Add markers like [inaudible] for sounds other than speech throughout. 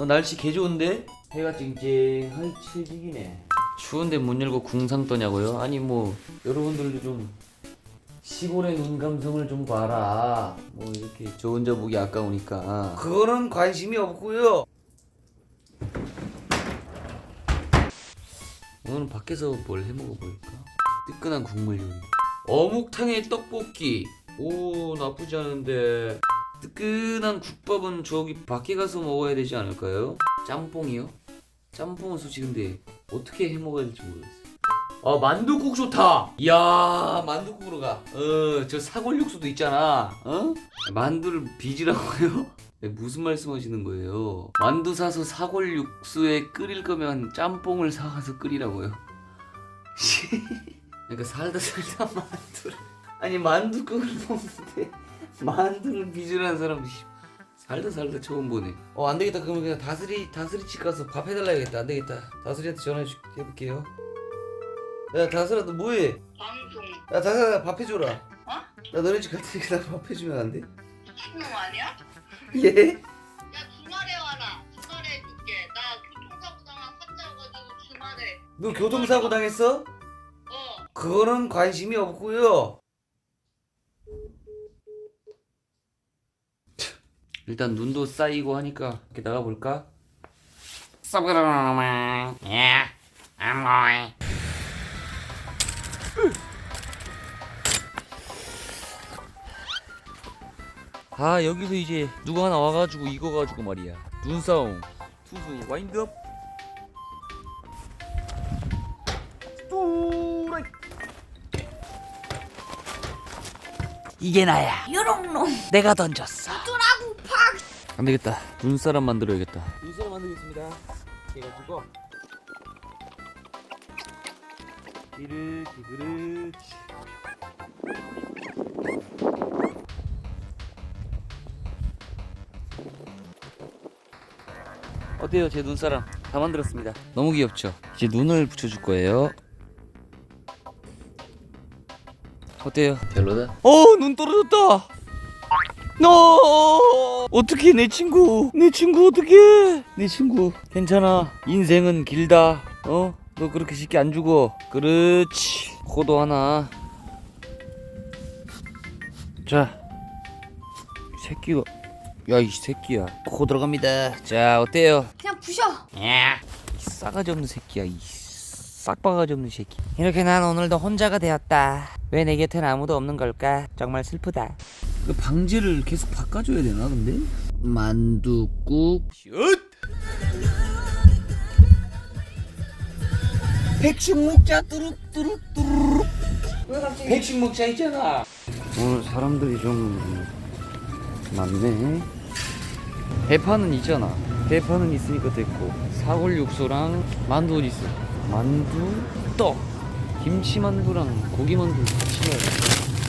어, 날씨 개 좋은데? 해가 쨍쨍하니 칠지기네. 추운데 문 열고 궁상 떠냐고요? 아니 뭐 여러분들도 좀 시골의 눈 감성을 좀 봐라. 뭐 이렇게. 저 혼자 보기 아까우니까. 그거는 관심이 없고요. 오늘은 밖에서 뭘 해먹어 볼까? 뜨끈한 국물 요리. 어묵탕에 떡볶이. 오 나쁘지 않은데 뜨끈한 국밥은 저기 밖에 가서 먹어야 되지 않을까요? 짬뽕이요? 짬뽕은 솔직히 근데 어떻게 해 먹어야 될지 모르겠어요. 아 만두국 좋다. 이야 만두국으로 가. 어저 사골 육수도 있잖아. 어? 만두를 빚으라고요? [laughs] 네, 무슨 말씀하시는 거예요? 만두 사서 사골 육수에 끓일 거면 짬뽕을 사가서 끓이라고요. [laughs] 그러니까 살다 살다 만두를 아니 만두국을 먹는데 만두를 빚으라는 사람 씨, 살다 살다 처음 보네. 어 안 되겠다. 그러면 그냥 다스리 다스리 집 가서 밥 해달라야겠다. 안 되겠다. 다스리한테 전화 주- 해볼게요. 야너 뭐해? 방송 야 다스라 밥 해줘라. 어? 나 너네 집 갔으니까 나밥 해주면 안 돼? 미친놈 아니야? [laughs] 예? 야 주말에 와라 주말에 해줄게 나 교통사고 당한 환자여가지고 주말에 너 교통사고 당했어? 어 그거는 관심이 없고요. 일단 눈도 쌓이고 하니까 이렇게 나가 볼까? Yeah, I'm going. 아 여기서 이제 누가 하나 와가지고 이거 가지고 말이야 눈싸움 투수 와인드업 또라이 이게 나야 요롱롱. 내가 던졌어. 안 되겠다. 눈사람 만들어야겠다. 눈사람 만들겠습니다. 해가지고. 그렇지 그렇지. 어때요 제 눈사람? 다 만들었습니다. 너무 귀엽죠? 이제 눈을 붙여줄 거예요. 어때요? 별로다? 어눈 떨어졌다 너 어떻게 내 친구. 내 친구 어떻게 내 친구 괜찮아. 인생은 길다. 어? 너 그렇게 쉽게 안 죽어. 그렇지. 코도 하나. 자 새끼가 야 이 새끼야. 코 들어갑니다. 자 어때요? 그냥 부셔. 이 싸가지 없는 새끼야 이 싹바가지 없는 새끼. 이렇게 난 오늘도 혼자가 되었다. 왜 내 곁엔 아무도 없는 걸까? 정말 슬프다. 그 방지를 계속 바꿔줘야 되나 근데? 만두국. 슛! 백숙 먹자 뚜룩 뚜룩 뚜룩. 백숙 먹자 있잖아. 오늘 사람들이 좀 많네. 대파는 있잖아. 대파는 있으니까 됐고. 사골 육수랑 만두는 있어. 만두 떡. 김치 만두랑 고기 만두 같이 해야 돼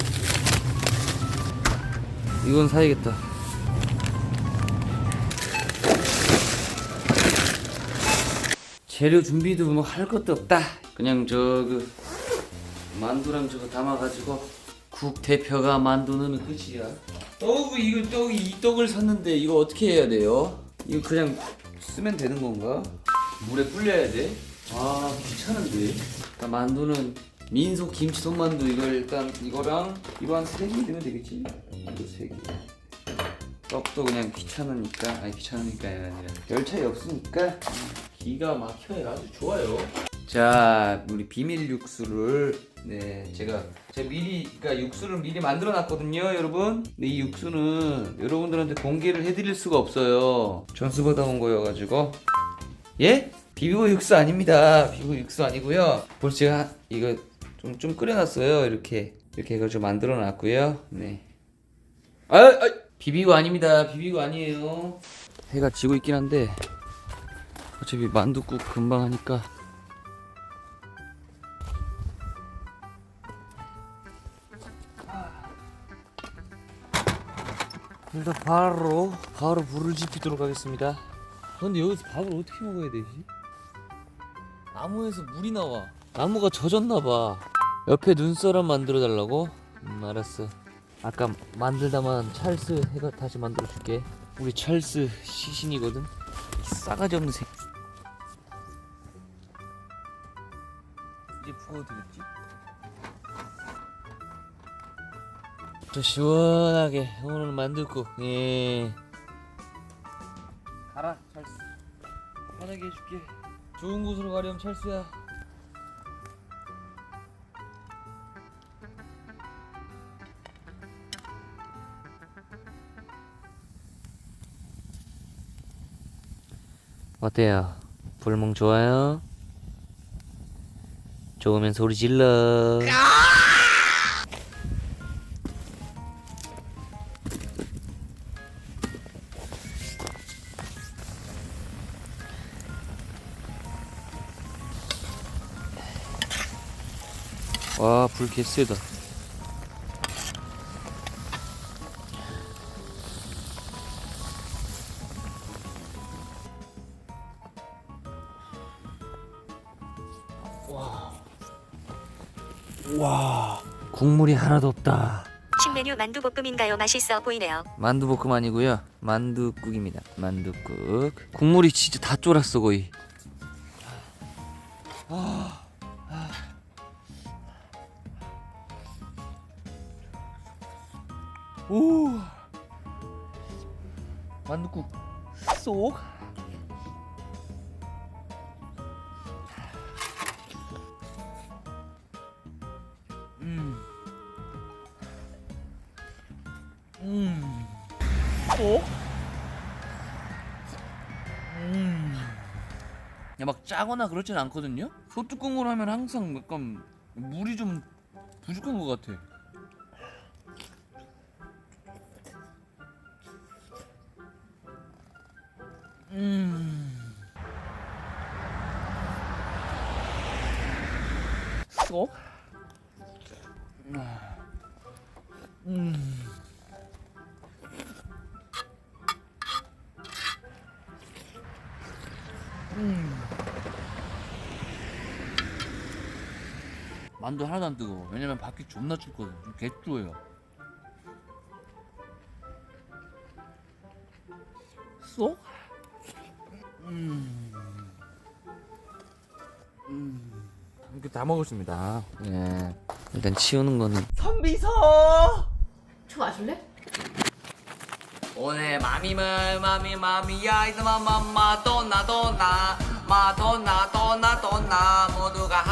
이건 사야겠다. 재료 준비도 뭐 할 것도 없다. 그냥 저그 만두랑 저거 담아가지고 국 대표가 만두 넣으면 끝이야. 떡 이거 떡 이 떡을 샀는데 이거 어떻게 해야 돼요? 이거 그냥 쓰면 되는 건가? 물에 불려야 돼? 아 귀찮은데. 일단 만두는 민속 김치 손만두 이걸 일단 이거랑 이거 한 세 개 넣으면 되겠지? 만두 세 개. 떡도 그냥 귀찮으니까 아니 귀찮으니까 아니라 별 차이 없으니까. 음, 기가 막혀요. 아주 좋아요. 자 우리 비밀 육수를 네 제가 제가 미리 그러니까 육수를 미리 만들어 놨거든요 여러분. 근데 이 육수는 여러분들한테 공개를 해드릴 수가 없어요. 전수 받아온 거여가지고. 예? 비비고 육수 아닙니다. 비비고 육수 아니고요. 벌써 제가 이거 좀 좀 끓여놨어요 이렇게 이렇게 해가지고 만들어 놨고요 네 아, 아 비비고 아닙니다. 비비고 아니에요. 해가 지고 있긴 한데 어차피 만두국 금방 하니까 일단 바로 바로 불을 지피도록 하겠습니다. 근데 여기서 밥을 어떻게 먹어야 되지? 나무에서 물이 나와. 나무가 젖었나 봐. 옆에 눈사람 만들어 달라고? 음 알았어. 아까 만들다만 찰스 해가 다시 만들어 줄게. 우리 찰스 시신이거든. 싸가지 없는 새끼. 이제 되겠지? 또 시원하게 오늘 만들고 예. 가라 철수. 편하게 해줄게. 좋은 곳으로 가렴 철수야. 어때요? 불멍 좋아요? 좋으면 소리 질러. 와, 불 개쎄다. 국물이 하나도 없다. 신메뉴 만두볶음인가요? 맛있어 보이네요. 만두볶음 아니고요. 만두국입니다. 만두국. 국물이 진짜 다 쫄았어 거의. 아, 아. 오. 만두국 쏙. 음. 어? 음. 야, 막 짜거나 그렇진 않거든요? 소뚜껑으로 하면 항상 약간 물이 좀 부족한 것 같아. 음. 쏙? 음. 만두 하나도 안 뜨거워. 왜냐면 밖이 존나 춥거든. 좀 개추워요. 쏙? 음. 음. 이렇게 다 먹었습니다. 예. 일단 치우는 거는. 선비서! 춤 아실래? 오늘 마미물 마미 마미야 이스마 마마 도나 도나. 마도나 도나 도나. 모두가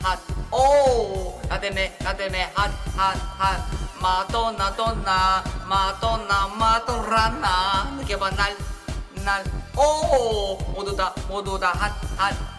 핫핫오. 나 때문에 나 때문에 핫핫핫. 마도나 도나. 마도나 마도라나. 느껴봐 날날오. 모두 다 모두 다 핫핫핫